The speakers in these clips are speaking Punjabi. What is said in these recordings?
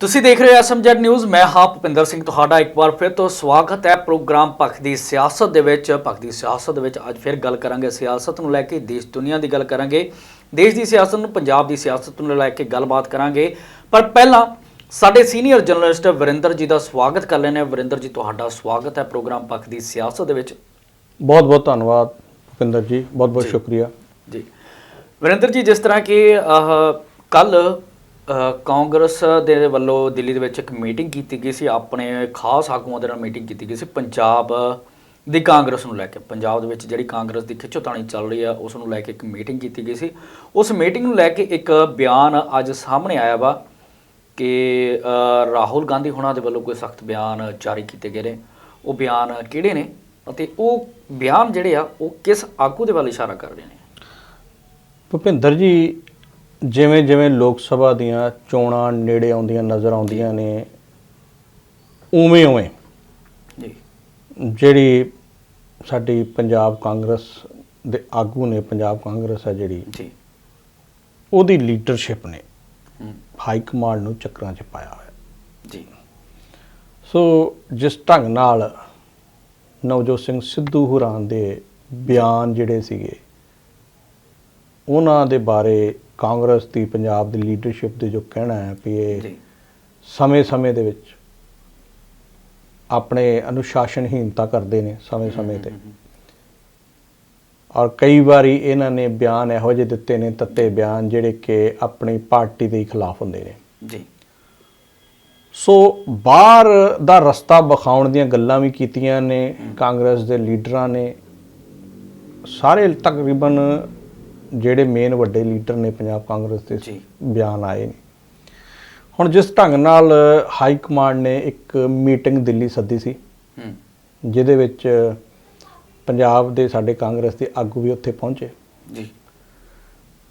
ਤੁਸੀਂ ਦੇਖ ਰਹੇ ਹੋ ਐਸਐਮਜੈਡ ਨਿਊਜ਼ ਮੈਂ ਹਾਂ ਭੁਪਿੰਦਰ ਸਿੰਘ ਤੁਹਾਡਾ ਇੱਕ ਵਾਰ ਫਿਰ ਤੋਂ ਸਵਾਗਤ ਹੈ ਪ੍ਰੋਗਰਾਮ ਪੱਖ ਦੀ ਸਿਆਸਤ ਦੇ ਵਿੱਚ। ਪੱਖ ਦੀ ਸਿਆਸਤ ਦੇ ਵਿੱਚ ਅੱਜ ਫਿਰ ਗੱਲ ਕਰਾਂਗੇ ਸਿਆਸਤ ਨੂੰ ਲੈ ਕੇ ਦੇਸ਼ ਦੁਨੀਆ ਦੀ ਗੱਲ ਕਰਾਂਗੇ। ਦੇਸ਼ ਦੀ ਸਿਆਸਤ ਨੂੰ ਪੰਜਾਬ ਦੀ ਸਿਆਸਤ ਨੂੰ ਲੈ ਕੇ ਗੱਲਬਾਤ ਕਰਾਂਗੇ। ਪਰ ਪਹਿਲਾਂ ਸਾਡੇ ਸੀਨੀਅਰ ਜਰਨਲਿਸਟ ਵਰਿੰਦਰ ਜੀ ਦਾ ਸਵਾਗਤ ਕਰ ਲੈਣੇ ਵਰਿੰਦਰ ਜੀ ਤੁਹਾਡਾ ਸਵਾਗਤ ਹੈ ਪ੍ਰੋਗਰਾਮ ਪੱਖ ਦੀ ਸਿਆਸਤ ਦੇ ਵਿੱਚ। ਬਹੁਤ ਬਹੁਤ ਧੰਨਵਾਦ ਭੁਪਿੰਦਰ ਜੀ ਬਹੁਤ ਬਹੁਤ ਸ਼ੁਕਰੀਆ। ਜੀ। ਵਰਿੰਦਰ ਜੀ ਜਿਸ ਤਰ੍ਹਾਂ ਕਿ ਕੱਲ ਕਾਂਗਰਸ ਦੇ ਵੱਲੋਂ ਦਿੱਲੀ ਦੇ ਵਿੱਚ ਇੱਕ ਮੀਟਿੰਗ ਕੀਤੀ ਗਈ ਸੀ, ਆਪਣੇ ਖਾਸ ਆਗੂਆਂ ਦੇ ਨਾਲ ਮੀਟਿੰਗ ਕੀਤੀ ਗਈ ਸੀ, ਪੰਜਾਬ ਦੀ ਕਾਂਗਰਸ ਨੂੰ ਲੈ ਕੇ। ਪੰਜਾਬ ਦੇ ਵਿੱਚ ਜਿਹੜੀ ਕਾਂਗਰਸ ਦੀ ਖਿੱਚੋਤਾਣੀ ਚੱਲ ਰਹੀ ਆ, ਉਸ ਨੂੰ ਲੈ ਕੇ ਇੱਕ ਮੀਟਿੰਗ ਕੀਤੀ ਗਈ ਸੀ। ਉਸ ਮੀਟਿੰਗ ਨੂੰ ਲੈ ਕੇ ਇੱਕ ਬਿਆਨ ਅੱਜ ਸਾਹਮਣੇ ਆਇਆ ਵਾ ਕਿ ਰਾਹੁਲ ਗਾਂਧੀ ਹੁਣਾਂ ਦੇ ਵੱਲੋਂ ਕੋਈ ਸਖਤ ਬਿਆਨ ਜਾਰੀ ਕੀਤੇ ਗਏ ਨੇ। ਉਹ ਬਿਆਨ ਕਿਹੜੇ ਨੇ ਅਤੇ ਉਹ ਬਿਆਨ ਜਿਹੜੇ ਆ, ਉਹ ਕਿਸ ਆਗੂ ਦੇ ਵੱਲ ਇਸ਼ਾਰਾ ਕਰ ਰਹੇ ਨੇ? ਭੁਪਿੰਦਰ ਜੀ ਜਿਵੇਂ ਜਿਵੇਂ ਲੋਕ ਸਭਾ ਦੀਆਂ ਚੋਣਾਂ ਨੇੜੇ ਆਉਂਦੀਆਂ ਨਜ਼ਰ ਆਉਂਦੀਆਂ ਨੇ ਉਵੇਂ ਉਵੇਂ ਜੀ। ਜਿਹੜੀ ਸਾਡੀ ਪੰਜਾਬ ਕਾਂਗਰਸ ਦੇ ਆਗੂ ਨੇ ਪੰਜਾਬ ਕਾਂਗਰਸ ਹੈ ਜਿਹੜੀ ਜੀ। ਉਹਦੀ ਲੀਡਰਸ਼ਿਪ ਨੇ ਹਾਈ ਕਮਾਂਡ ਨੂੰ ਚੱਕਰਾਂ 'ਚ ਪਾਇਆ ਹੋਇਆ। ਜੀ। ਸੋ ਜਿਸ ਢੰਗ ਨਾਲ ਨਵਜੋਤ ਸਿੰਘ ਸਿੱਧੂ ਹੁਰਾਂ ਦੇ ਬਿਆਨ ਜਿਹੜੇ ਸੀਗੇ ਉਹਨਾਂ ਦੇ ਬਾਰੇ ਕਾਂਗਰਸ ਦੀ ਪੰਜਾਬ ਦੀ ਲੀਡਰਸ਼ਿਪ ਦੇ ਜੋ ਕਹਿਣਾ ਹੈ ਵੀ ਇਹ ਸਮੇਂ-ਸਮੇਂ ਦੇ ਵਿੱਚ ਆਪਣੇ ਅਨੁਸ਼ਾਸਨਹੀਨਤਾ ਕਰਦੇ ਨੇ ਸਮੇਂ-ਸਮੇਂ ਤੇ। ਔਰ ਕਈ ਵਾਰੀ ਇਹਨਾਂ ਨੇ ਬਿਆਨ ਇਹੋ ਜਿਹੇ ਦਿੱਤੇ ਨੇ ਤੱਤੇ ਬਿਆਨ ਜਿਹੜੇ ਕਿ ਆਪਣੀ ਪਾਰਟੀ ਦੇ ਖਿਲਾਫ ਹੁੰਦੇ ਨੇ। ਜੀ। ਸੋ ਬਾਹਰ ਦਾ ਰਸਤਾ ਵਿਖਾਉਣ ਦੀਆਂ ਗੱਲਾਂ ਵੀ ਕੀਤੀਆਂ ਨੇ ਕਾਂਗਰਸ ਦੇ ਲੀਡਰਾਂ ਨੇ। ਸਾਰੇ ਤਕਰੀਬਨ ਜਿਹੜੇ ਮੇਨ ਵੱਡੇ ਲੀਡਰ ਨੇ ਪੰਜਾਬ ਕਾਂਗਰਸ ਦੇ। ਬਿਆਨ ਆਏ ਨੇ। ਹੁਣ ਜਿਸ ਢੰਗ ਨਾਲ ਹਾਈ ਕਮਾਂਡ ਨੇ ਇੱਕ ਮੀਟਿੰਗ ਦਿੱਲੀ ਸੱਦੀ ਸੀ ਜਿਹਦੇ ਵਿੱਚ ਪੰਜਾਬ ਦੇ ਸਾਡੇ ਕਾਂਗਰਸ ਦੇ ਆਗੂ ਵੀ ਉੱਥੇ ਪਹੁੰਚੇ। ਜੀ।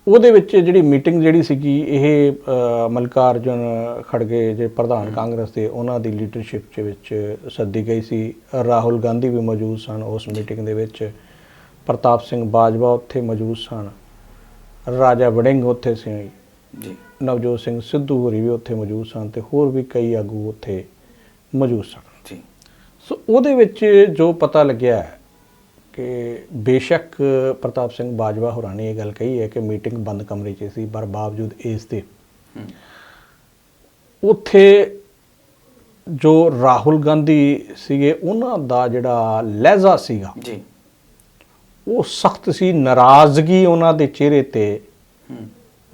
ਉਹਦੇ ਵਿੱਚ ਜਿਹੜੀ ਮੀਟਿੰਗ ਜਿਹੜੀ ਸੀਗੀ ਇਹ ਮਲਕਾਰਜੁਨ ਖੜਗੇ ਜੇ ਪ੍ਰਧਾਨ ਕਾਂਗਰਸ ਦੇ ਉਹਨਾਂ ਦੀ ਲੀਡਰਸ਼ਿਪ ਦੇ ਵਿੱਚ ਸੱਦੀ ਗਈ ਸੀ। ਰਾਹੁਲ ਗਾਂਧੀ ਵੀ ਮੌਜੂਦ ਸਨ ਉਸ ਮੀਟਿੰਗ ਦੇ ਵਿੱਚ। ਪ੍ਰਤਾਪ ਸਿੰਘ ਬਾਜਵਾ ਉੱਥੇ ਮੌਜੂਦ ਸਨ। ਰਾਜਾ ਵੜਿੰਗ ਉੱਥੇ ਸੀ। ਜੀ। ਨਵਜੋਤ ਸਿੰਘ ਸਿੱਧੂ ਹੋਰੀ ਵੀ ਉੱਥੇ ਮੌਜੂਦ ਸਨ ਤੇ ਹੋਰ ਵੀ ਕਈ ਆਗੂ ਉੱਥੇ ਮੌਜੂਦ ਸਨ। ਜੀ। ਸੋ ਉਹਦੇ ਵਿੱਚ ਜੋ ਪਤਾ ਲੱਗਿਆ ਕਿ ਬੇਸ਼ੱਕ ਪ੍ਰਤਾਪ ਸਿੰਘ ਬਾਜਵਾ ਹੋਰਾਂ ਨੇ ਇਹ ਗੱਲ ਕਹੀ ਹੈ ਕਿ ਮੀਟਿੰਗ ਬੰਦ ਕਮਰੇ 'ਚ ਸੀ ਪਰ ਬਾਵਜੂਦ ਇਸ ਦੇ ਉੱਥੇ ਜੋ ਰਾਹੁਲ ਗਾਂਧੀ ਸੀਗੇ ਉਹਨਾਂ ਦਾ ਜਿਹੜਾ ਲਹਿਜ਼ਾ ਸੀਗਾ ਜੀ। ਉਹ ਸਖਤ ਸੀ ਨਾਰਾਜ਼ਗੀ ਉਹਨਾਂ ਦੇ ਚਿਹਰੇ ਤੇ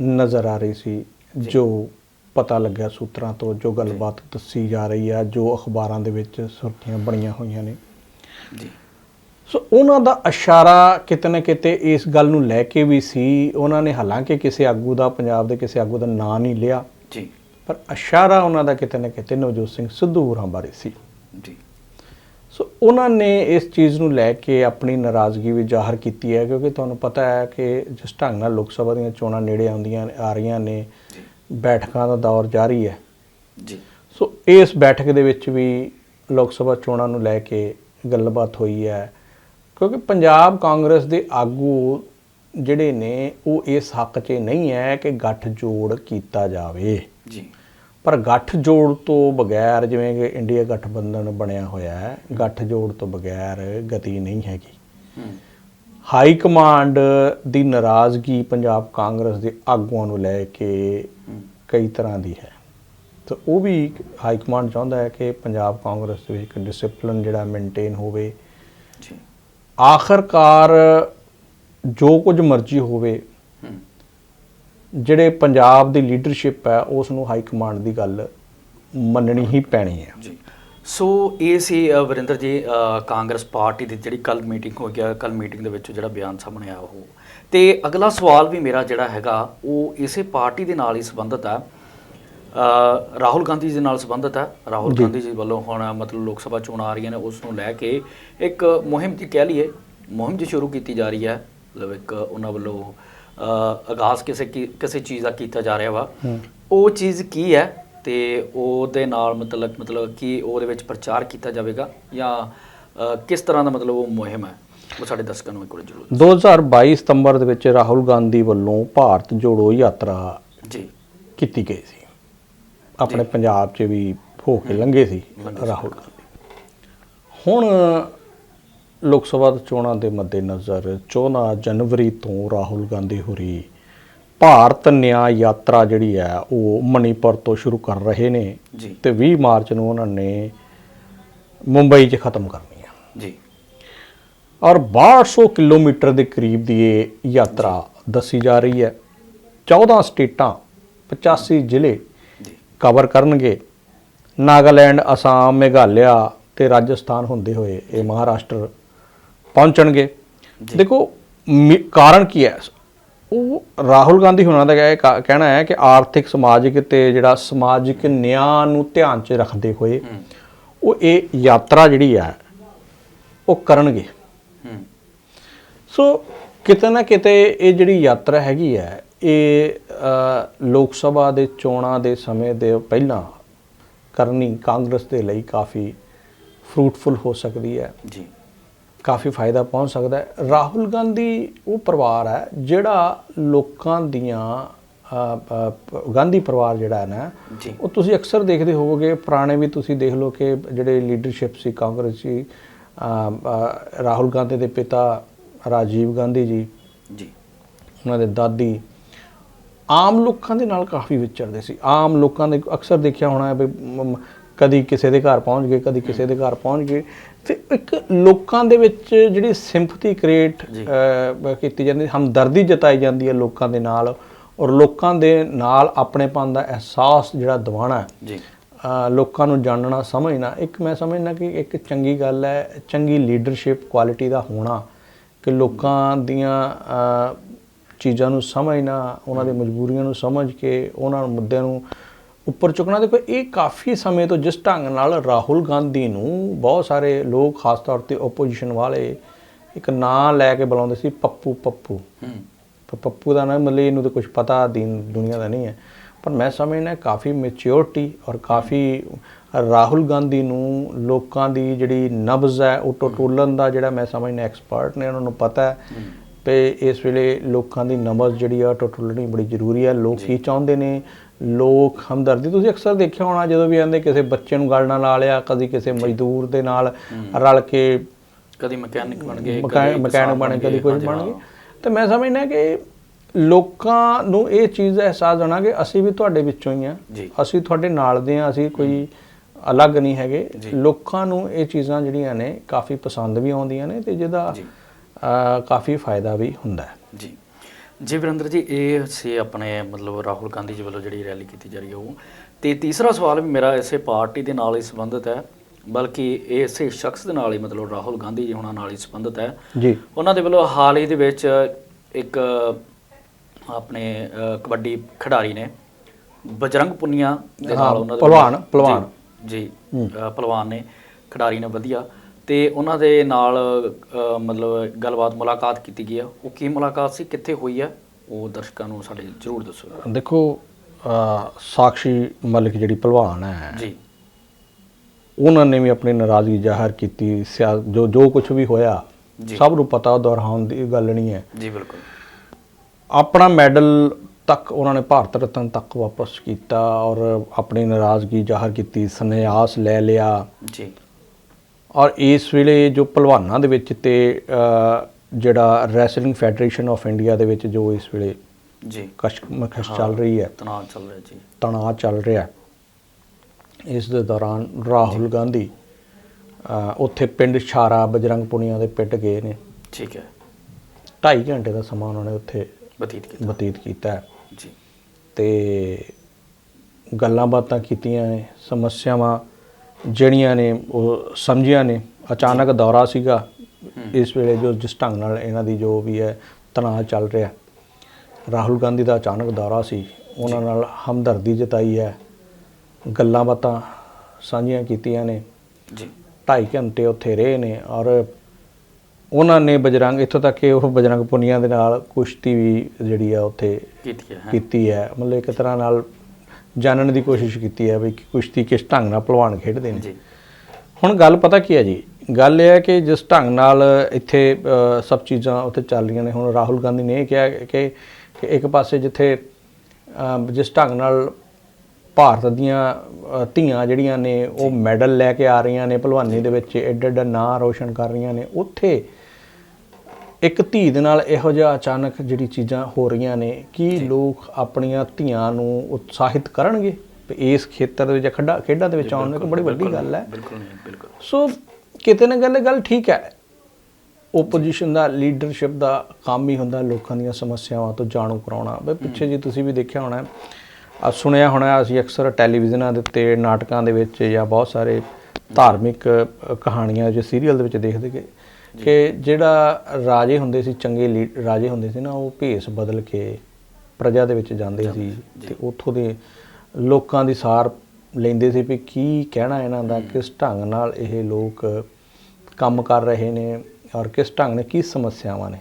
ਨਜ਼ਰ ਆ ਰਹੀ ਸੀ ਜੋ। ਪਤਾ ਲੱਗਿਆ ਸੂਤਰਾਂ ਤੋਂ ਜੋ। ਗੱਲਬਾਤ ਦੱਸੀ ਜਾ ਰਹੀ ਆ ਜੋ ਅਖਬਾਰਾਂ ਦੇ ਵਿੱਚ ਸੁਰਖੀਆਂ ਬਣੀਆਂ ਹੋਈਆਂ ਨੇ। ਜੀ। ਸੋ ਉਹਨਾਂ ਦਾ ਇਸ਼ਾਰਾ ਕਿਤੇ ਨਾ ਕਿਤੇ ਇਸ ਗੱਲ ਨੂੰ ਲੈ ਕੇ ਵੀ ਸੀ। ਉਹਨਾਂ ਨੇ ਹਾਲਾਂਕਿ ਕਿਸੇ ਆਗੂ ਦਾ ਪੰਜਾਬ ਦੇ ਕਿਸੇ ਆਗੂ ਦਾ ਨਾਂ ਨਹੀਂ ਲਿਆ। ਜੀ। ਪਰ ਇਸ਼ਾਰਾ ਉਹਨਾਂ ਦਾ ਕਿਤੇ ਨਾ ਕਿਤੇ ਨਵਜੋਤ ਸਿੰਘ ਸਿੱਧੂ ਹੋਰਾਂ ਬਾਰੇ ਸੀ। ਜੀ। ਸੋ ਉਹਨਾਂ ਨੇ ਇਸ ਚੀਜ਼ ਨੂੰ ਲੈ ਕੇ ਆਪਣੀ ਨਾਰਾਜ਼ਗੀ ਵੀ ਜ਼ਾਹਰ ਕੀਤੀ ਹੈ ਕਿਉਂਕਿ ਤੁਹਾਨੂੰ ਪਤਾ ਹੈ ਕਿ ਜਿਸ ਢੰਗ ਨਾਲ ਲੋਕ ਸਭਾ ਦੀਆਂ ਚੋਣਾਂ ਨੇੜੇ ਆਉਂਦੀਆਂ ਆ ਰਹੀਆਂ ਨੇ ਬੈਠਕਾਂ ਦਾ ਦੌਰ ਜਾਰੀ ਹੈ। ਜੀ। ਸੋ ਇਸ ਬੈਠਕ ਦੇ ਵਿੱਚ ਵੀ ਲੋਕ ਸਭਾ ਚੋਣਾਂ ਨੂੰ ਲੈ ਕੇ ਗੱਲਬਾਤ ਹੋਈ ਹੈ ਕਿਉਂਕਿ ਪੰਜਾਬ ਕਾਂਗਰਸ ਦੇ ਆਗੂ ਜਿਹੜੇ ਨੇ ਉਹ ਇਸ ਹੱਕ 'ਚ ਨਹੀਂ ਹੈ ਕਿ ਗੱਠ ਜੋੜ ਕੀਤਾ ਜਾਵੇ। ਜੀ। ਪਰ ਗੱਠ ਜੋੜ ਤੋਂ ਬਗੈਰ ਜਿਵੇਂ ਕਿ ਇੰਡੀਆ ਗਠਬੰਧਨ ਬਣਿਆ ਹੋਇਆ ਹੈ ਗੱਠ ਜੋੜ ਤੋਂ ਬਗੈਰ ਗਤੀ ਨਹੀਂ ਹੈਗੀ। ਹਾਈ ਕਮਾਂਡ ਦੀ ਨਾਰਾਜ਼ਗੀ ਪੰਜਾਬ ਕਾਂਗਰਸ ਦੇ ਆਗੂਆਂ ਨੂੰ ਲੈ ਕੇ ਕਈ ਤਰ੍ਹਾਂ ਦੀ ਹੈ। ਤਾਂ ਉਹ ਵੀ ਹਾਈ ਕਮਾਂਡ ਚਾਹੁੰਦਾ ਹੈ ਕਿ ਪੰਜਾਬ ਕਾਂਗਰਸ ਦੇ ਵਿੱਚ ਇੱਕ ਡਿਸਪਲਿਨ ਜਿਹੜਾ ਮੇਨਟੇਨ ਹੋਵੇ। ਜੀ। ਆਖਰਕਾਰ ਜੋ ਕੁਝ ਮਰਜ਼ੀ ਹੋਵੇ ਜਿਹੜੇ ਪੰਜਾਬ ਦੀ ਲੀਡਰਸ਼ਿਪ ਹੈ ਉਸ ਨੂੰ ਹਾਈ ਕਮਾਂਡ ਦੀ ਗੱਲ ਮੰਨਣੀ ਹੀ ਪੈਣੀ ਹੈ। ਜੀ। ਸੋ ਇਹ ਸੀ ਵਰਿੰਦਰ ਜੀ ਕਾਂਗਰਸ ਪਾਰਟੀ ਦੀ ਜਿਹੜੀ ਕੱਲ ਮੀਟਿੰਗ ਹੋ ਗਿਆ ਕੱਲ ਮੀਟਿੰਗ ਦੇ ਵਿੱਚ ਜਿਹੜਾ ਬਿਆਨ ਸਾਹਮਣੇ ਆਇਆ ਉਹ। ਤੇ ਅਗਲਾ ਸਵਾਲ ਵੀ ਮੇਰਾ ਜਿਹੜਾ ਹੈਗਾ ਉਹ ਇਸੇ ਪਾਰਟੀ ਦੇ ਨਾਲ ਹੀ ਸੰਬੰਧਿਤ ਹੈ। ਰਾਹੁਲ ਗਾਂਧੀ ਜੀ ਨਾਲ ਸੰਬੰਧਿਤ ਹੈ। ਰਾਹੁਲ। ਗਾਂਧੀ ਜੀ ਵੱਲੋਂ ਹੁਣ ਮਤਲਬ ਲੋਕ ਸਭਾ ਚੋਣਾਂ ਆ ਰਹੀਆਂ ਨੇ ਉਸ ਨੂੰ ਲੈ ਕੇ ਇੱਕ ਮੁਹਿੰਮ ਜੀ ਕਹਿ ਲਈਏ ਮੁਹਿੰਮ ਜੀ ਸ਼ੁਰੂ ਕੀਤੀ ਜਾ ਰਹੀ ਹੈ। ਮਤਲਬ ਇੱਕ ਉਹਨਾਂ ਵੱਲੋਂ ਆਗਾਜ਼ ਕਿਸੇ ਕੀ- ਕਿਸੇ ਚੀਜ਼ ਦਾ ਕੀਤਾ ਜਾ ਰਿਹਾ ਵਾ। ਉਹ ਚੀਜ਼ ਕੀ ਹੈ ਤੇ ਉਹਦੇ ਨਾਲ ਮਤਲਬ ਮਤਲਬ ਕਿ ਉਹਦੇ ਵਿੱਚ ਪ੍ਰਚਾਰ ਕੀਤਾ ਜਾਵੇਗਾ ਜਾਂ ਅ, ਕਿਸ ਤਰ੍ਹਾਂ ਦਾ ਮਤਲਬ ਉਹ ਮੁਹਿੰਮ ਹੈ? ਉਹ ਸਾਡੇ ਦਰਸ਼ਕਾਂ ਨੂੰ ਇੱਕ ਵਾਰ ਜ਼ਰੂਰ 2022 ਸਤੰਬਰ ਦੇ ਵਿੱਚ ਰਾਹੁਲ ਗਾਂਧੀ ਵੱਲੋਂ ਭਾਰਤ ਜੋੜੋ ਯਾਤਰਾ ਜੀ। ਕੀਤੀ ਗਈ ਸੀ। ਆਪਣੇ ਪੰਜਾਬ 'ਚ ਵੀ ਹੋ ਕੇ ਲੰਘੇ ਸੀ। ਰਾਹੁਲ ਗਾਂਧੀ। ਹੁਣ ਲੋਕ ਸਭਾ ਚੋਣਾਂ ਦੇ ਮੱਦੇਨਜ਼ਰ 14 ਜਨਵਰੀ ਤੋਂ ਰਾਹੁਲ ਗਾਂਧੀ ਹੋਰੀ ਭਾਰਤ ਨਿਆਂ ਯਾਤਰਾ ਜਿਹੜੀ ਹੈ ਉਹ ਮਣੀਪੁਰ ਤੋਂ ਸ਼ੁਰੂ ਕਰ ਰਹੇ ਨੇ ਤੇ 20 ਮਾਰਚ ਨੂੰ ਉਹਨਾਂ ਨੇ ਮੁੰਬਈ 'ਚ ਖਤਮ ਕਰਨੀ ਆ। ਜੀ। ਔਰ 1200 ਕਿਲੋਮੀਟਰ ਦੇ ਕਰੀਬ ਦੀ ਇਹ ਯਾਤਰਾ ਦੱਸੀ ਜਾ ਰਹੀ ਹੈ। 14 ਸਟੇਟਾਂ 85 ਜ਼ਿਲ੍ਹੇ ਜੀ। ਕਵਰ ਕਰਨਗੇ। ਨਾਗਾਲੈਂਡ ਅਸਾਮ ਮੇਘਾਲਿਆ ਤੇ ਰਾਜਸਥਾਨ ਹੁੰਦੇ ਹੋਏ ਇਹ ਮਹਾਰਾਸ਼ਟਰ ਪਹੁੰਚਣਗੇ। ਦੇਖੋ ਕਾਰਨ ਕੀ ਹੈ? ਉਹ ਰਾਹੁਲ ਗਾਂਧੀ ਹੁਣਾਂ ਦਾ ਇਹ ਕਹਿਣਾ ਹੈ ਕਿ ਆਰਥਿਕ ਸਮਾਜਿਕ ਤੇ ਜਿਹੜਾ ਸਮਾਜਿਕ ਨਿਆਂ ਨੂੰ ਧਿਆਨ 'ਚ ਰੱਖਦੇ ਹੋਏ ਉਹ ਇਹ ਯਾਤਰਾ ਜਿਹੜੀ ਹੈ ਉਹ ਕਰਨਗੇ। ਸੋ ਕਿਤੇ ਨਾ ਕਿਤੇ ਇਹ ਜਿਹੜੀ ਯਾਤਰਾ ਹੈਗੀ ਹੈ ਇਹ ਲੋਕ ਸਭਾ ਦੇ ਚੋਣਾਂ ਦੇ ਸਮੇਂ ਦੇ ਪਹਿਲਾਂ ਕਰਨੀ ਕਾਂਗਰਸ ਦੇ ਲਈ ਕਾਫੀ ਫਰੂਟਫੁਲ ਹੋ ਸਕਦੀ ਹੈ। ਜੀ। ਕਾਫੀ ਫਾਇਦਾ ਪਹੁੰਚ ਸਕਦਾ ਹੈ। ਰਾਹੁਲ ਗਾਂਧੀ ਉਹ ਪਰਿਵਾਰ ਹੈ ਜਿਹੜਾ ਲੋਕਾਂ ਦੀਆਂ ਗਾਂਧੀ ਪਰਿਵਾਰ ਜਿਹੜਾ ਹੈ ਨਾ ਉਹ ਤੁਸੀਂ ਅਕਸਰ ਦੇਖਦੇ ਹੋਵੋਗੇ ਪੁਰਾਣੇ ਵੀ ਤੁਸੀਂ ਦੇਖ ਲਓ ਕਿ ਜਿਹੜੇ ਲੀਡਰਸ਼ਿਪ ਸੀ ਕਾਂਗਰਸ ਅ, ਰਾਹੁਲ ਗਾਂਧੀ ਦੇ ਪਿਤਾ ਰਾਜੀਵ ਗਾਂਧੀ ਜੀ ਜੀ। ਉਹਨਾਂ ਦੇ ਦਾਦੀ ਆਮ ਲੋਕਾਂ ਦੇ ਨਾਲ ਕਾਫੀ ਵਿਚਰਦੇ ਸੀ। ਆਮ ਲੋਕਾਂ ਦੇ ਅਕਸਰ ਦੇਖਿਆ ਹੋਣਾ ਹੈ ਵੀ ਕਦੀ ਕਿਸੇ ਦੇ ਘਰ ਪਹੁੰਚ ਗਏ ਕਦੀ ਕਿਸੇ ਦੇ ਘਰ ਪਹੁੰਚ ਗਏ। ਤੇ ਇੱਕ ਲੋਕਾਂ ਦੇ ਵਿੱਚ ਜਿਹੜੀ ਸਿੰਪਥੀ ਕ੍ਰੀਏਟ। ਕੀਤੀ ਜਾਂਦੀ ਹਮਦਰਦੀ ਜਤਾਈ ਜਾਂਦੀ ਹੈ ਲੋਕਾਂ ਦੇ ਨਾਲ ਔਰ ਲੋਕਾਂ ਦੇ ਨਾਲ ਆਪਣੇਪਨ ਦਾ ਅਹਿਸਾਸ ਜਿਹੜਾ ਦਿਵਾਉਣਾ ਹੈ। ਜੀ। ਲੋਕਾਂ ਨੂੰ ਜਾਣਨਾ ਸਮਝਣਾ ਇੱਕ ਮੈਂ ਸਮਝਣਾ ਕਿ ਇੱਕ ਚੰਗੀ ਗੱਲ ਹੈ ਚੰਗੀ ਲੀਡਰਸ਼ਿਪ ਕੁਆਲਿਟੀ ਦਾ ਹੋਣਾ ਕਿ ਲੋਕਾਂ ਦੀਆਂ ਚੀਜ਼ਾਂ ਨੂੰ ਸਮਝਣਾ ਉਹਨਾਂ ਦੀ ਮਜਬੂਰੀਆਂ ਨੂੰ ਸਮਝ ਕੇ ਉਹਨਾਂ ਮੁੱਦਿਆਂ ਨੂੰ ਉੱਪਰ ਚੁੱਕਣਾ ਦੇਖੋ ਇਹ ਕਾਫੀ ਸਮੇਂ ਤੋਂ ਜਿਸ ਢੰਗ ਨਾਲ ਰਾਹੁਲ ਗਾਂਧੀ ਨੂੰ ਬਹੁਤ ਸਾਰੇ ਲੋਕ ਖਾਸ ਤੌਰ ਤੇ ਓਪੋਜੀਸ਼ਨ ਵਾਲੇ ਇੱਕ ਨਾਂ ਲੈ ਕੇ ਬੁਲਾਉਂਦੇ ਸੀ ਪੱਪੂ ਪੱਪੂ। ਹੂੰ। ਪਰ ਪੱਪੂ ਦਾ ਨਾ ਮਤਲਬ ਇਹਨੂੰ ਤਾਂ ਕੁਝ ਪਤਾ ਦੀਨ ਦੁਨੀਆ ਦਾ ਨਹੀਂ ਹੈ। ਪਰ ਮੈਂ ਸਮਝਦਾ ਕਾਫੀ ਮੈਚਿਓਰਟੀ ਔਰ ਕਾਫੀ ਰਾਹੁਲ ਗਾਂਧੀ ਨੂੰ ਲੋਕਾਂ ਦੀ ਜਿਹੜੀ ਨਬਜ਼ ਹੈ ਉਹ ਟਟੋਲਣ ਦਾ ਜਿਹੜਾ ਮੈਂ ਸਮਝਦਾ ਐਕਸਪਰਟ ਨੇ ਉਹਨਾਂ ਨੂੰ ਪਤਾ ਹੈ। ਤੇ ਇਸ ਵੇਲੇ ਲੋਕਾਂ ਦੀ ਨਬਜ਼ ਜਿਹੜੀ ਆ ਟਟੋਲਣੀ ਬੜੀ ਜ਼ਰੂਰੀ ਹੈ। ਲੋਕ ਕੀ ਚਾਹੁੰਦੇ ਨੇ ਲੋਕ ਹਮਦਰਦੀ ਤੁਸੀਂ ਅਕਸਰ ਦੇਖਿਆ ਹੋਣਾ ਜਦੋਂ ਵੀ ਆਂਦੇ ਕਿਸੇ ਬੱਚੇ ਨੂੰ ਗੱਲ ਨਾਲ ਲਾ ਲਿਆ ਕਦੀ ਕਿਸੇ ਮਜ਼ਦੂਰ ਦੇ ਨਾਲ ਰਲ ਕੇ ਕਦੀ ਮਕੈਨਿਕ ਬਣ ਗਏ ਮਕੈਨਿਕ ਮਕੈਨਿਕ ਬਣੇ ਕਦੀ ਕੁਝ ਬਣ ਗਏ। ਤੇ ਮੈਂ ਸਮਝਦਾ ਕਿ ਲੋਕਾਂ ਨੂੰ ਇਹ ਚੀਜ਼ ਦਾ ਅਹਿਸਾਸ ਹੋਣਾ ਕਿ ਅਸੀਂ ਵੀ ਤੁਹਾਡੇ ਵਿੱਚੋਂ ਹੀ ਆ ਅਸੀਂ ਤੁਹਾਡੇ ਨਾਲ ਦੇ ਆ ਅਸੀਂ ਕੋਈ ਅਲੱਗ ਨਹੀਂ ਹੈਗੇ। ਲੋਕਾਂ ਨੂੰ ਇਹ ਚੀਜ਼ਾਂ ਜਿਹੜੀਆਂ ਨੇ ਕਾਫੀ ਪਸੰਦ ਵੀ ਆਉਂਦੀਆਂ ਨੇ ਤੇ ਜਿਹਦਾ ਕਾਫੀ ਫਾਇਦਾ ਵੀ ਹੁੰਦਾ ਹੈ। ਜੀ। ਜੀ ਵਰਿੰਦਰ ਜੀ ਇਹ ਸੀ ਆਪਣੇ ਮਤਲਬ ਰਾਹੁਲ ਗਾਂਧੀ ਜੀ ਵੱਲੋਂ ਜਿਹੜੀ ਰੈਲੀ ਕੀਤੀ ਜਾ ਰਹੀ ਹੈ ਉਹ ਤੇ ਤੀਸਰਾ ਸਵਾਲ ਵੀ ਮੇਰਾ ਇਸੇ ਪਾਰਟੀ ਦੇ ਨਾਲ ਹੀ ਸੰਬੰਧਿਤ ਹੈ ਬਲਕਿ ਇਹ ਇਸੇ ਸ਼ਖਸ ਦੇ ਨਾਲ ਹੀ ਮਤਲਬ ਰਾਹੁਲ ਗਾਂਧੀ ਜੀ ਹੁਣਾਂ ਨਾਲ ਹੀ ਸੰਬੰਧਿਤ ਹੈ। ਜੀ। ਉਹਨਾਂ ਦੇ ਵੱਲੋਂ ਹਾਲ ਹੀ ਦੇ ਵਿੱਚ ਇੱਕ ਆਪਣੇ ਕਬੱਡੀ ਖਿਡਾਰੀ ਨੇ ਬਜਰੰਗ ਪੁਨੀਆ ਦੇ ਨਾਲ ਉਹਨਾਂ ਦੇ ਭਲਵਾਨ, ਵੱਲੋਂ- ਭਲਵਾਨ। ਜੀ ਭਲਵਾਨ ਨੇ ਖਿਡਾਰੀ ਨੇ ਵਧੀਆ ਤੇ ਉਹਨਾਂ ਦੇ ਨਾਲ ਅ, ਮਤਲਬ ਗੱਲਬਾਤ ਮੁਲਾਕਾਤ ਕੀਤੀ ਗਈ ਹੈ ਉਹ ਕੀ ਮੁਲਾਕਾਤ ਸੀ? ਕਿੱਥੇ ਹੋਈ ਹੈ ਉਹ ਦਰਸ਼ਕਾਂ ਨੂੰ ਸਾਡੇ ਜ਼ਰੂਰ ਦੱਸੋ। ਦੇਖੋ ਅਹ, ਸਾਕਸ਼ੀ ਮਲਿਕ ਜਿਹੜੀ ਪਹਿਲਵਾਨ ਹੈ ਜੀ। ਉਹਨਾਂ ਨੇ ਵੀ ਆਪਣੀ ਨਾਰਾਜ਼ਗੀ ਜ਼ਾਹਰ ਕੀਤੀ। ਸਿਆ- ਜੋ ਜੋ ਕੁਝ ਵੀ ਹੋਇਆ ਜੀ। ਸਭ ਨੂੰ ਪਤਾ ਦੁਹਰਾਉਣ ਦੀ ਗੱਲ ਨਹੀਂ ਹੈ। ਜੀ ਬਿਲਕੁਲ। ਆਪਣਾ ਮੈਡਲ ਤੱਕ ਉਹਨਾਂ ਨੇ ਭਾਰਤ ਰਤਨ ਤੱਕ ਵਾਪਸ ਕੀਤਾ ਔਰ ਆਪਣੀ ਨਾਰਾਜ਼ਗੀ ਜ਼ਾਹਰ ਕੀਤੀ ਸੰਨਿਆਸ ਲੈ ਲਿਆ। ਜੀ। ਔਰ ਇਸ ਵੇਲੇ ਜੋ ਪਹਿਲਵਾਨਾਂ ਦੇ ਵਿੱਚ ਤੇ ਜਿਹੜਾ ਰੈਸਲਿੰਗ ਫੈਡਰੇਸ਼ਨ ਆਫ ਇੰਡੀਆ ਦੇ ਵਿੱਚ ਜੋ ਇਸ ਵੇਲੇ ਜੀ। ਕਸ਼ਮਕਸ਼ ਚੱਲ ਰਹੀ ਹੈ। ਤਣਾਅ ਚੱਲ ਰਿਹਾ ਜੀ। ਤਣਾਅ ਚੱਲ ਰਿਹਾ। ਇਸ ਦੇ ਦੌਰਾਨ ਰਾਹੁਲ ਗਾਂਧੀ ਉੱਥੇ ਪਿੰਡ ਛਾਰਾ ਬਜਰੰਗ ਪੁਨੀਆ ਦੇ ਪਿੰਡ ਗਏ ਨੇ। ਠੀਕ ਹੈ। 2.5 ਘੰਟੇ ਦਾ ਸਮਾਂ ਉਹਨਾਂ ਨੇ ਉੱਥੇ ਬਤੀਤ ਕੀਤਾ। ਬਤੀਤ ਕੀਤਾ। ਜੀ। ਤੇ ਗੱਲਾਂ ਬਾਤਾਂ ਕੀਤੀਆਂ ਨੇ ਸਮੱਸਿਆਵਾਂ ਜਿਹੜੀਆਂ ਨੇ ਉਹ ਸਮਝੀਆਂ ਨੇ ਅਚਾਨਕ ਦੌਰਾ ਸੀਗਾ ਇਸ ਵੇਲੇ ਜੋ ਜਿਸ ਢੰਗ ਨਾਲ ਇਹਨਾਂ ਦੀ ਜੋ ਵੀ ਹੈ ਤਣਾਅ ਚੱਲ ਰਿਹਾ। ਰਾਹੁਲ ਗਾਂਧੀ ਦਾ ਅਚਾਨਕ ਦੌਰਾ ਸੀ ਉਹਨਾਂ ਨਾਲ ਹਮਦਰਦੀ ਜਤਾਈ ਹੈ ਗੱਲਾਂ ਬਾਤਾਂ ਸਾਂਝੀਆਂ ਕੀਤੀਆਂ ਨੇ। ਜੀ। 2.5 ਘੰਟੇ ਉੱਥੇ ਰਹੇ ਨੇ ਔਰ ਉਹਨਾਂ ਨੇ ਬਜਰੰਗ ਇੱਥੋਂ ਤੱਕ ਕਿ ਉਹ ਬਜਰੰਗ ਪੁਨੀਆ ਦੇ ਨਾਲ ਕੁਸ਼ਤੀ ਵੀ ਜਿਹੜੀ ਆ ਉੱਥੇ ਕੀਤੀ ਹੈ ਹੈਂ? ਕੀਤੀ ਹੈ। ਮਤਲਬ ਇੱਕ ਤਰ੍ਹਾਂ ਨਾਲ ਜਾਣਨ ਦੀ ਕੋਸ਼ਿਸ਼ ਕੀਤੀ ਹੈ ਵੀ ਕਿ ਕੁਸ਼ਤੀ ਕਿਸ ਢੰਗ ਨਾਲ ਪਹਿਲਵਾਨ ਖੇਡਦੇ ਨੇ। ਜੀ। ਹੁਣ ਗੱਲ ਪਤਾ ਕੀ ਹੈ ਜੀ? ਗੱਲ ਇਹ ਹੈ ਕਿ ਜਿਸ ਢੰਗ ਨਾਲ ਇੱਥੇ ਸਭ ਚੀਜ਼ਾਂ ਉੱਥੇ ਚੱਲ ਰਹੀਆਂ ਨੇ ਹੁਣ ਰਾਹੁਲ ਗਾਂਧੀ ਨੇ ਇਹ ਕਿਹਾ ਕਿ ਇੱਕ ਪਾਸੇ ਜਿੱਥੇ ਜਿਸ ਢੰਗ ਨਾਲ ਭਾਰਤ ਦੀਆਂ ਧੀਆਂ ਜਿਹੜੀਆਂ ਨੇ ਉਹ ਮੈਡਲ ਲੈ ਕੇ ਆ ਰਹੀਆਂ ਨੇ ਭਲਵਾਨੀ ਦੇ ਵਿੱਚ ਐਡਾ ਐਡਾ ਨਾਂ ਰੋਸ਼ਨ ਕਰ ਰਹੀਆਂ ਨੇ ਉੱਥੇ ਇੱਕ ਧੀ ਦੇ ਨਾਲ ਇਹੋ ਜਿਹਾ ਅਚਾਨਕ ਜਿਹੜੀ ਚੀਜ਼ਾਂ ਹੋ ਰਹੀਆਂ ਨੇ ਕੀ ਲੋਕ ਆਪਣੀਆਂ ਧੀਆਂ ਨੂੰ ਉਤਸ਼ਾਹਿਤ ਕਰਨਗੇ? ਇਸ ਖੇਤਰ ਦੇ ਵਿੱਚ ਖੇਡਾਂ ਖੇਡਾਂ ਦੇ ਵਿੱਚ ਆਉਣ ਦੀ ਬੜੀ ਵੱਡੀ ਗੱਲ ਹੈ। ਬਿਲਕੁਲ ਨਹੀਂ ਬਿਲਕੁਲ। ਸੋ ਕਿਤੇ ਨਾ ਗੱਲ ਗੱਲ ਠੀਕ ਹੈ। ਓਪੋਜੀਸ਼ਨ ਦਾ ਲੀਡਰਸ਼ਿਪ ਦਾ ਕੰਮ ਹੀ ਹੁੰਦਾ ਲੋਕਾਂ ਦੀਆਂ ਸਮੱਸਿਆਵਾਂ ਤੋਂ ਜਾਣੂ ਕਰਾਉਣਾ। ਬਈ ਪਿੱਛੇ ਜੀ ਤੁਸੀਂ ਵੀ ਦੇਖਿਆ ਹੋਣਾ ਆ ਸੁਣਿਆ ਹੋਣਾ ਅਸੀਂ ਅਕਸਰ ਟੈਲੀਵਿਜ਼ਨਾਂ ਦੇ ਉੱਤੇ ਨਾਟਕਾਂ ਦੇ ਵਿੱਚ ਜਾਂ ਬਹੁਤ ਸਾਰੇ ਧਾਰਮਿਕ ਕਹਾਣੀਆਂ ਜੋ ਸੀਰੀਅਲ ਦੇ ਵਿੱਚ ਦੇਖਦੇ ਕਿ ਕਿ ਜਿਹੜਾ ਰਾਜੇ ਹੁੰਦੇ ਸੀ ਚੰਗੇ ਰਾਜੇ ਹੁੰਦੇ ਸੀ ਨਾ ਉਹ ਭੇਸ ਬਦਲ ਕੇ ਪ੍ਰਜਾ ਦੇ ਵਿੱਚ ਜਾਂਦੇ ਸੀ ਤੇ ਉੱਥੋਂ ਦੇ ਲੋਕਾਂ ਦੀ ਸਾਰ ਲੈਂਦੇ ਸੀ ਵੀ ਕੀ ਕਹਿਣਾ ਇਹਨਾਂ ਦਾ ਕਿਸ ਢੰਗ ਨਾਲ ਇਹ ਲੋਕ ਕੰਮ ਕਰ ਰਹੇ ਨੇ ਔਰ ਕਿਸ ਢੰਗ ਨਾਲ ਕੀ ਸਮੱਸਿਆਵਾਂ ਨੇ।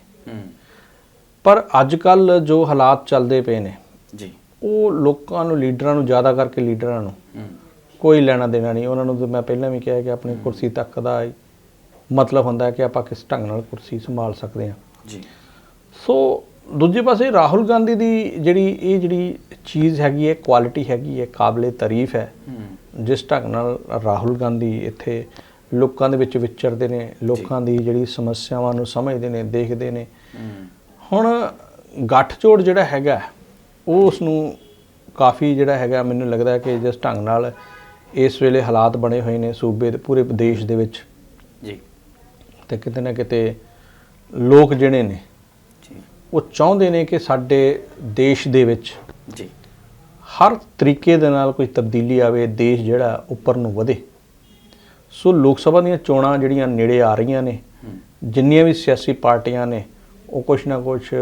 ਪਰ ਅੱਜ ਕੱਲ ਜੋ ਹਾਲਾਤ ਚੱਲਦੇ ਪਏ ਨੇ ਜੀ। ਉਹ ਲੋਕਾਂ ਨੂੰ ਲੀਡਰਾਂ ਨੂੰ ਜ਼ਿਆਦਾ ਕਰਕੇ ਲੀਡਰਾਂ ਨੂੰ ਕੋਈ ਲੈਣਾ ਦੇਣਾ ਨਹੀਂ। ਉਹਨਾਂ ਨੂੰ ਮੈਂ ਪਹਿਲਾਂ ਵੀ ਕਿਹਾ ਕਿ ਆਪਣੀ ਕੁਰਸੀ ਤੱਕ ਦਾ ਮਤਲਬ ਹੁੰਦਾ ਹੈ ਕਿ ਆਪਾਂ ਕਿਸ ਢੰਗ ਨਾਲ ਕੁਰਸੀ ਸੰਭਾਲ ਸਕਦੇ ਹਾਂ। ਜੀ। ਸੋ ਦੂਜੇ ਪਾਸੇ ਰਾਹੁਲ ਗਾਂਧੀ ਦੀ ਜਿਹੜੀ ਇਹ ਜਿਹੜੀ ਚੀਜ਼ ਹੈਗੀ ਹੈ ਕੁਆਲਿਟੀ ਹੈਗੀ ਹੈ ਕਾਬਲੇ ਤਾਰੀਫ ਹੈ ਜਿਸ ਢੰਗ ਨਾਲ ਰਾਹੁਲ ਗਾਂਧੀ ਇੱਥੇ ਲੋਕਾਂ ਦੇ ਵਿੱਚ ਵਿਚਰਦੇ ਨੇ ਲੋਕਾਂ ਦੀ ਜਿਹੜੀ ਸਮੱਸਿਆਵਾਂ ਨੂੰ ਸਮਝਦੇ ਨੇ ਦੇਖਦੇ ਨੇ। ਹੁਣ ਗੱਠਜੋੜ ਜਿਹੜਾ ਹੈਗਾ ਉਹ ਉਸ ਨੂੰ ਕਾਫੀ ਜਿਹੜਾ ਹੈਗਾ ਮੈਨੂੰ ਲੱਗਦਾ ਕਿ ਜਿਸ ਢੰਗ ਨਾਲ ਇਸ ਵੇਲੇ ਹਾਲਾਤ ਬਣੇ ਹੋਏ ਨੇ ਸੂਬੇ ਦੇ ਪੂਰੇ ਦੇਸ਼ ਦੇ ਵਿੱਚ। ਜੀ। ਤੇ ਕਿਤੇ ਨਾ ਕਿਤੇ ਲੋਕ ਜਿਹੜੇ ਨੇ ਜੀ। ਉਹ ਚਾਹੁੰਦੇ ਨੇ ਕਿ ਸਾਡੇ ਦੇਸ਼ ਦੇ ਵਿੱਚ ਜੀ। ਹਰ ਤਰੀਕੇ ਦੇ ਨਾਲ ਕੋਈ ਤਬਦੀਲੀ ਆਵੇ ਦੇਸ਼ ਜਿਹੜਾ ਉੱਪਰ ਨੂੰ ਵਧੇ। ਸੋ ਲੋਕ ਸਭਾ ਦੀਆਂ ਚੋਣਾਂ ਜਿਹੜੀਆਂ ਨੇੜੇ ਆ ਰਹੀਆਂ ਨੇ ਜਿੰਨੀਆਂ ਵੀ ਸਿਆਸੀ ਪਾਰਟੀਆਂ ਨੇ ਉਹ ਕੁਛ ਨਾ ਕੁਛ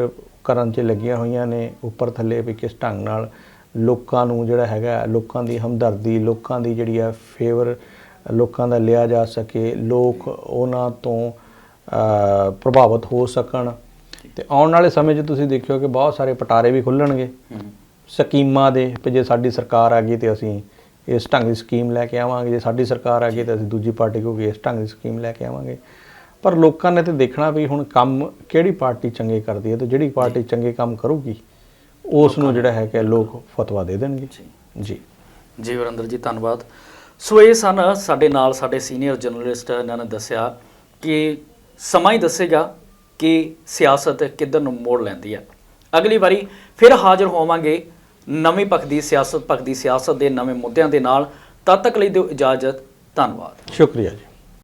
ਕਰਨ 'ਚ ਲੱਗੀਆਂ ਹੋਈਆਂ ਨੇ ਉੱਪਰ ਥੱਲੇ ਵੀ ਕਿਸ ਢੰਗ ਨਾਲ ਲੋਕਾਂ ਨੂੰ ਜਿਹੜਾ ਹੈਗਾ ਲੋਕਾਂ ਦੀ ਹਮਦਰਦੀ ਲੋਕਾਂ ਦੀ ਜਿਹੜੀ ਆ ਫੇਵਰ ਲੋਕਾਂ ਦਾ ਲਿਆ ਜਾ ਸਕੇ ਲੋਕ ਉਹਨਾਂ ਤੋਂ ਪ੍ਰਭਾਵਿਤ ਹੋ ਸਕਣ। ਤੇ ਆਉਣ ਵਾਲੇ ਸਮੇਂ 'ਚ ਤੁਸੀਂ ਦੇਖਿਓ ਕਿ ਬਹੁਤ ਸਾਰੇ ਪਟਾਰੇ ਵੀ ਖੁੱਲਣਗੇ। ਸਕੀਮਾਂ ਦੇ ਵੀ ਜੇ ਸਾਡੀ ਸਰਕਾਰ ਆ ਗਈ ਤੇ ਅਸੀਂ ਇਸ ਢੰਗ ਦੀ ਸਕੀਮ ਲੈ ਕੇ ਆਵਾਂਗੇ। ਜੇ ਸਾਡੀ ਸਰਕਾਰ ਆ ਗਈ ਤੇ ਅਸੀਂ ਦੂਜੀ ਪਾਰਟੀ ਕੋ ਇਸ ਢੰਗ ਦੀ ਸਕੀਮ ਲੈ ਕੇ ਆਵਾਂਗੇ। ਪਰ ਲੋਕਾਂ ਨੇ ਤੇ ਦੇਖਣਾ ਵੀ ਹੁਣ ਕੰਮ ਕਿਹੜੀ ਪਾਰਟੀ ਚੰਗੇ ਕਰਦੀ ਹੈ ਤੇ ਜਿਹੜੀ ਪਾਰਟੀ ਚੰਗੇ ਕੰਮ ਕਰੂਗੀ ਉਸ ਨੂੰ ਜਿਹੜਾ ਹੈ ਕਿ ਲੋਕ ਫਤਵਾ ਦੇ ਦੇਣਗੇ। ਜੀ। ਜੀ। ਜੀ ਵਰਿੰਦਰ ਜੀ ਧੰਨਵਾਦ। ਸੋ ਇਹ ਸਨ ਸਾਡੇ ਨਾਲ ਸਾਡੇ ਸੀਨੀਅਰ ਜਰਨਲਿਸਟ ਇਹਨਾਂ ਨੇ ਦੱਸਿਆ ਕਿ ਸਮਾਂ ਹੀ ਦੱਸੇਗਾ ਕਿ ਸਿਆਸਤ ਕਿੱਧਰ ਨੂੰ ਮੋੜ ਲੈਂਦੀ ਹੈ। ਅਗਲੀ ਵਾਰੀ ਫਿਰ ਹਾਜ਼ਰ ਹੋਵਾਂਗੇ ਨਵੀਂ ਪੱਖ ਦੀ ਸਿਆਸਤ, ਪੱਖ ਦੀ ਸਿਆਸਤ ਦੇ ਨਵੇਂ ਮੁੱਦਿਆਂ ਦੇ ਨਾਲ। ਤਦ ਤੱਕ ਲਈ ਦਿਓ ਇਜਾਜ਼ਤ, ਧੰਨਵਾਦ। ਸ਼ੁਕਰੀਆ ਜੀ।